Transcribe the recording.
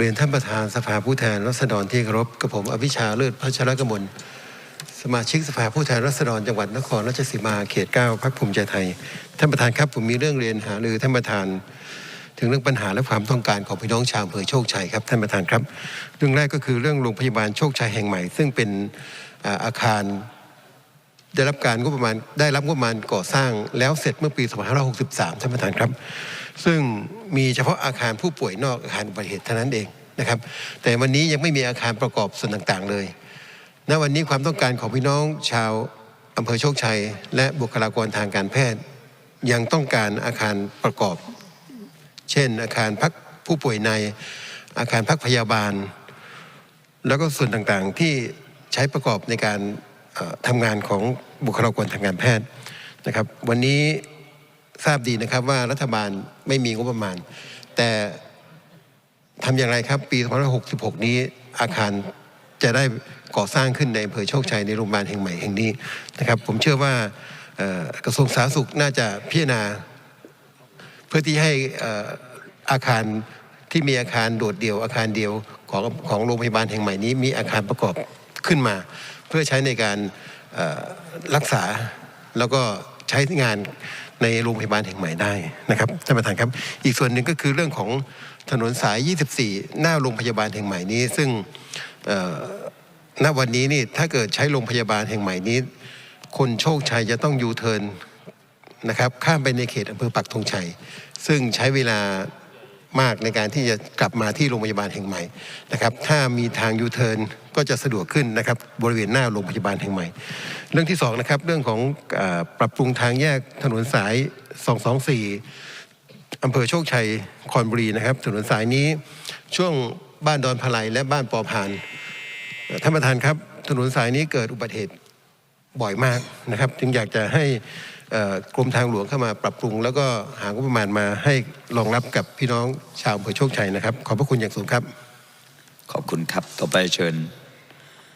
เรียนท่านประธานสภาผู้แทนราษฎรที่เคารพกับผมอภิชาเลิศพัชรกมลสมาชิกสภาผู้แทนราษฎรจังหวัดนครราชสีมาเขตเก้าพักภูมิใจไทย ท่านประธานครับผมมีเรื่องเรียนหารือท่านประธาน ถึงเรื่องปัญหาและความต้องการของพี่น้องชาวอำเภอโชคชัยครับท่านประธานครับ เรื่องแรกก็คือเรื่องโรงพยาบาลโชคชัยแห่งใหม่ ซึ่งเป็นอาอาคารได้รับการงบประมาณได้รับงบประมาณก่อสร้างแล้วเสร็จเมื่อปี2563ท่านประธานครับ ซึ่งมีเฉพาะอาคารผู้ป่วยนอกอาคารอุบัติเหตุเท่านั้นเองนะครับ แต่วันนี้ยังไม่มีอาคารประกอบส่วนต่างๆ เลยณวันนี้ความต้องการของพี่น้องชาวอำเภอโชคชัย และบุคลากรทางการแพทย์ ยังต้องการอาคารประกอบ เช่น อาคารพักผู้ป่วยในอาคารพักพยาบาล แล้วก็ส่วนต่างๆที่ใช้ประกอบในการทำงานของบุคลากรทางการแพทย์นะครับ วันนี้ ทราบดีนะครับว่ารัฐบาลไม่มีงบประมาณ แต่ทำอย่างไรครับ ปี 2566 นี้อาคารจะได้ก่อสร้างขึ้นในอำเภอโชคชัยในโรงพยาบาลแห่งใหม่แห่งนี้นะครับ ผมเชื่อว่ากระทรวงสาธารณสุขน่าจะพิจารณา เพื่อที่ให้อาคารที่มีอาคารโดดเดี่ยว อาคารเดียวของของโรงพยาบาลแห่งใหม่นี้ มีอาคารประกอบขึ้นมา เพื่อใช้ในการรักษาแล้วก็ใช้งาน ในโรงพยาบาลแห่งใหม่ได้นะครับท่านประธานครับ อีกส่วนหนึ่งก็คือเรื่องของถนนสาย 24 หน้าโรงพยาบาลแห่งใหม่นี้ ซึ่งณวันนี้นี่ถ้าเกิดใช้โรงพยาบาลแห่งใหม่นี้ คนโชคชัยจะต้องยูเทิร์นนะครับข้ามไปในเขตอำเภอปักธงชัย ซึ่งใช้เวลา มากในการที่จะกลับมาที่โรงพยาบาลแห่งใหม่นะครับ ถ้ามีทางยูเทิร์นก็จะสะดวกขึ้นนะครับบริเวณหน้าโรงพยาบาลแห่งใหม่ เรื่องที่สองนะครับเรื่องของอปรับปรุงทางแยกถนนสาย 224อำเภอโชคชัยคอนบุรีนะครับ ถนนสายนี้ช่วงบ้านดอนพลายและบ้านปอพานท่านประธานครับ ถนนสายนี้เกิดอุบัติเหตุ บ่อยมากนะครับ จึงอยากจะให้กรมทางหลวงเข้ามาปรับปรุง แล้วก็หางบประมาณมาให้รองรับกับพี่น้องชาวอำเภอโชคชัยนะครับ ขอบพระคุณอย่างสูงครับ ขอบคุณครับต่อไปเชิญ